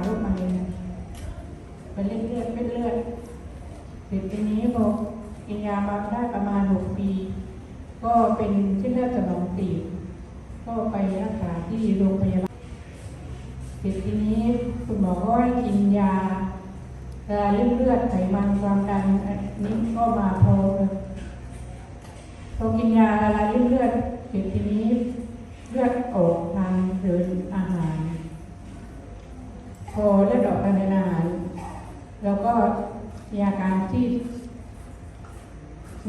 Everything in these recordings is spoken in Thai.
โรคมะเร็งเป็นเลือดเลือดเป็นเลือดเสร็จทีนี้พอกินยามาได้ประมาณหกปี ก็เป็นเส้นเลือดสมองตีบก็ไปรักษาที่โรงพยาบาลเสร็จทีนี้คุณหมอก็ให้กินยาละลายริ่มเลือดไขมันความดันอันนี้ก็มาพอพอกินยาละลายเลือดเสร็จทีนี้เลือดออกทางเดินอาหาร พอเลือดออกทางเดินอาหารแล้ว ก็มีอาการที่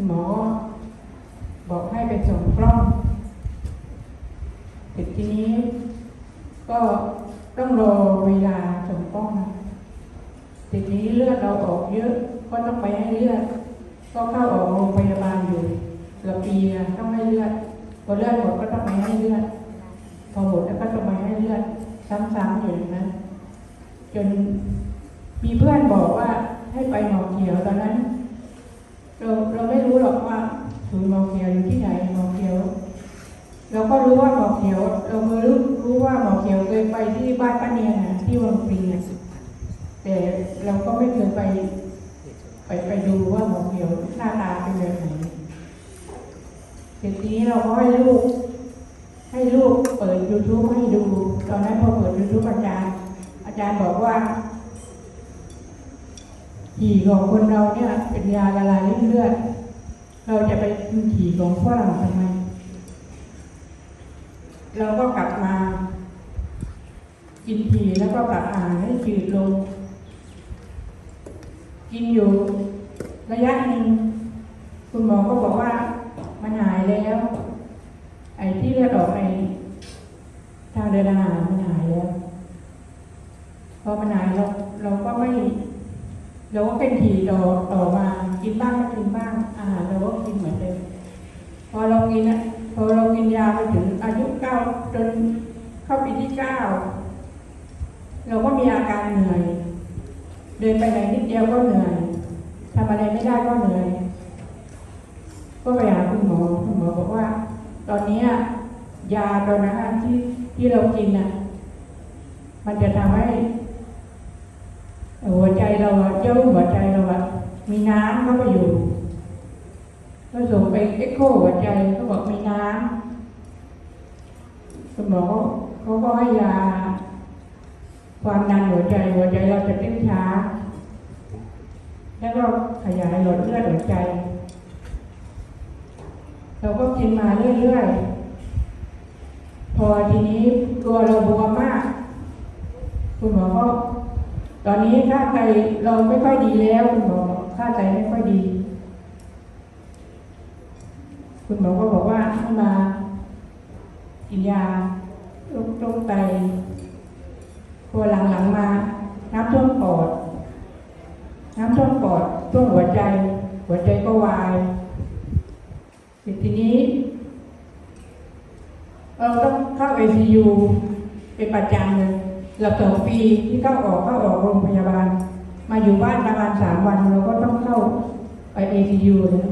หมอ บอกให้ไปส่งกล้องเสร็จทีนี้ ก็ต้องรอเวลาส่งกล้องเสร็จทีนี้เลือดเราออกเยอะ ก็ต้องไปให้เลือด ก็เข้าออกโรงพยาบาลอยู่เกือบปีต้องให้เลือดพอเลือดหมดก็ต้องไปให้เลือด พอหมดแล้วก็ต้องไปให้เลือด ซ้ำๆอยู่อย่างนั้นจน มีเพื่อนบอกว่าให้ไปหมอเขียวตอนนั้น เราเราไม่รู้หรอกว่าศูนย์หมอเขียวอยู่ที่ไหนหมอเขียวเราก็รู้ว่าหมอเขียว เราไม่รู้รู้ว่าหมอเขียวเคยไปที่บ้านป้าเนียนะที่วังปีนะแต่เราก็ไม่เคยไป ไปไปดูว่าหมอเขียวหน้าตาเป็นแบบไหนเสร็จทีนี้เราก็ให้ลูก ให้ลูกเปิด YouTube ให้ดู ตอนนั้นพอเปิด YouTube อาจารย์ อาจารย์บอกว่า ขี่ของคนเราเนี่ยเป็นยาละลายริ่มเลือด เราจะไปกินขี่ของฝรั่งทำไม เราก็กลับมา กินทีแล้วก็กลับอาหารให้จืดลง กินอยู่ระยะหนึ่งคุณหมอก็บอกว่ามันหายแล้ว ไอ้ที่เลือดออกในทางเดินอาหารมันหายแล้วพอมันหายเราเราก็ไม่ เราก็เป็นทีต่อต่อมากินบ้างก็กินบ้างอาหารเราก็กินเหมือนเดิมพอเรากินนะพอเรากินยาไปถึงอายุเก้าจนเข้าปีที่เก้าเราก็มีอาการเหนื่อย เดินไปไหนนิดเดียวก็เหนื่อยทำอะไรไม่ได้ก็เหนื่อยก็ไปหาคุณหมอคุณหมอบอกว่า ตอนนี้ยาตัวนั้นที่ที่เรากินน่ะ มันจะทำให้ หัวใจเราอะเจ้าหัวใจเราอะมีน้ำเข้าไปอยู่ก็ส่งไปเอ็กโคหัวใจเขาบอกมีน้ำคุณหมอเขาเขาก็ให้ยา ความดันหัวใจหัวใจเราจะเต้นช้า แล้วก็ขยายหลอดเลือดหัวใจ เราก็กินมาเรื่อยๆพอทีนี้ตัวเราบวมมาก คุณหมอ ตอนนี้ค่าไตเราไม่ค่อยดีแล้วคุณหมอบอกค่าไตไม่ค่อยดี คุณหมอก็บอกว่าให้มากินยาโรคโรคไตพอหลังๆมาน้ำท่วมปอด น้ำท่วมปอดท่วมหัวใจ หัวใจก็วายเสร็จทีนี้เราต้องเข้าไอซียูเป็นประจำเลย กือบสองปีที่เข้าออกเข้าออกโรงพยาบาล มาอยู่บ้านประมาณสามวันเราก็ต้องเข้าไปไอซียูเลย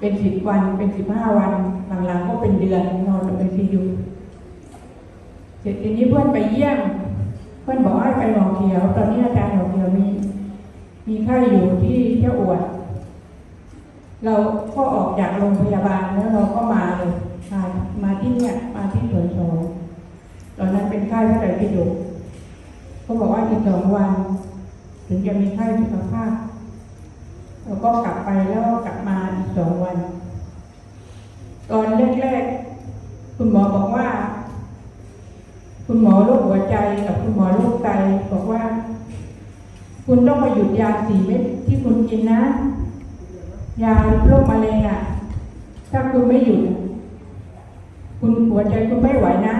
เป็นสิบวันเป็นสิบห้าวัน หลังๆก็เป็นเดือนนอนไอซียูเสร็จทีนี้เพื่อนไปเยี่ยม เพื่อนบอกให้ไปหมอเขียว ตอนนี้อาจารย์หมอเขียวมีมีไข้อยู่ที่เจ้าอวด เราก็ออกจากโรงพยาบาลแล้วเราก็มาเลยมามาที่เนี่ยมาที่สวนสองตอนนั้นเป็นไข้พระไตรปิฎก เขาบอกว่าอีกสองวัน ถึงจะมีไข้สุขภาพเราก็กลับไปแล้วก็กลับมาอีกสองวัน ตอนแรกๆคุณหมอบอกว่า คุณหมอโรคหัวใจกับคุณหมอโรคไตบอกว่า คุณต้องมาหยุดยาสี่เม็ดที่คุณกินนะ ยาโรคมะเร็งอะ ถ้าคุณไม่หยุด คุณหัวใจคุณไม่ไหวนะ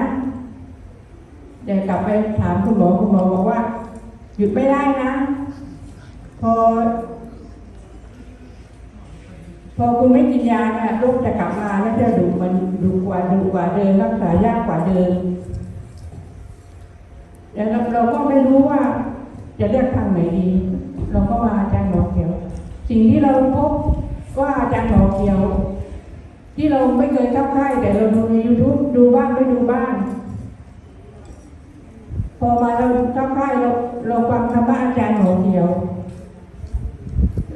เดี๋ยวกลับไปถามคุณหมอคุณหมอบอกว่า หยุดไม่ได้นะ พอ พอคุณไม่กินยาเนี่ยโรคจะกลับมาแล้วจะดุมันดุกว่าดุกว่าเดิมรักษายากกว่าเดิมแล้วเราเราก็ไม่รู้ว่า จะเลือกทางไหนดี เราก็มาอาจารย์หมอเขียว สิ่งที่เราพบว่าอาจารย์หมอเขียว ที่เราไม่เคยเข้าค่ายแต่เราดูใน YouTube ดูบ้างไม่ดูบ้าง พอมาเราเข้าค่ายเราเราฟังธรรมะอาจารย์หมอเดียว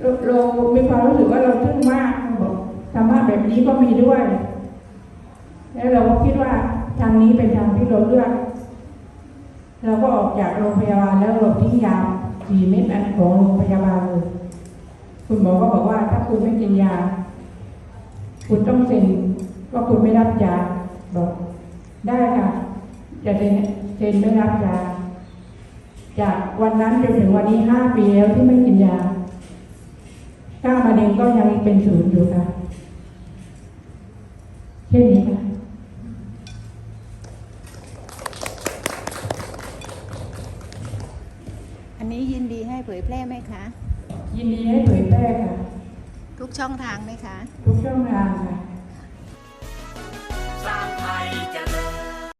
เราเรามีความรู้สึกว่าเราทึ่งมากบอกธรรมะแบบนี้ก็มีด้วย แล้วเราก็คิดว่าทางนี้เป็นทางที่เราเลือกเราก็ออกจากโรงพยาบาลแล้วเราทิ้งยาสี่เม็ดอันของโรงพยาบาลเลยคุณหมอก็บอกว่าถ้าคุณไม่กินยา คุณต้องเซ็นว่าคุณไม่รับยาบอกได้ค่ะจะเซ็น เซ็นไม่รับยา จากวันนั้นจนถึงวันนี้ห้าปีแล้วที่ไม่กินยาก้ามะเร็งก็ยังเป็นศูนย์อยู่ค่ะแค่นี้ค่ะอันนี้ยินดีให้เผยแพร่ไหมคะ ยินดีให้เผยแพร่ค่ะ ทุกช่องทางไหมคะ ทุกช่องทางค่ะ สร้างไทยเจริญ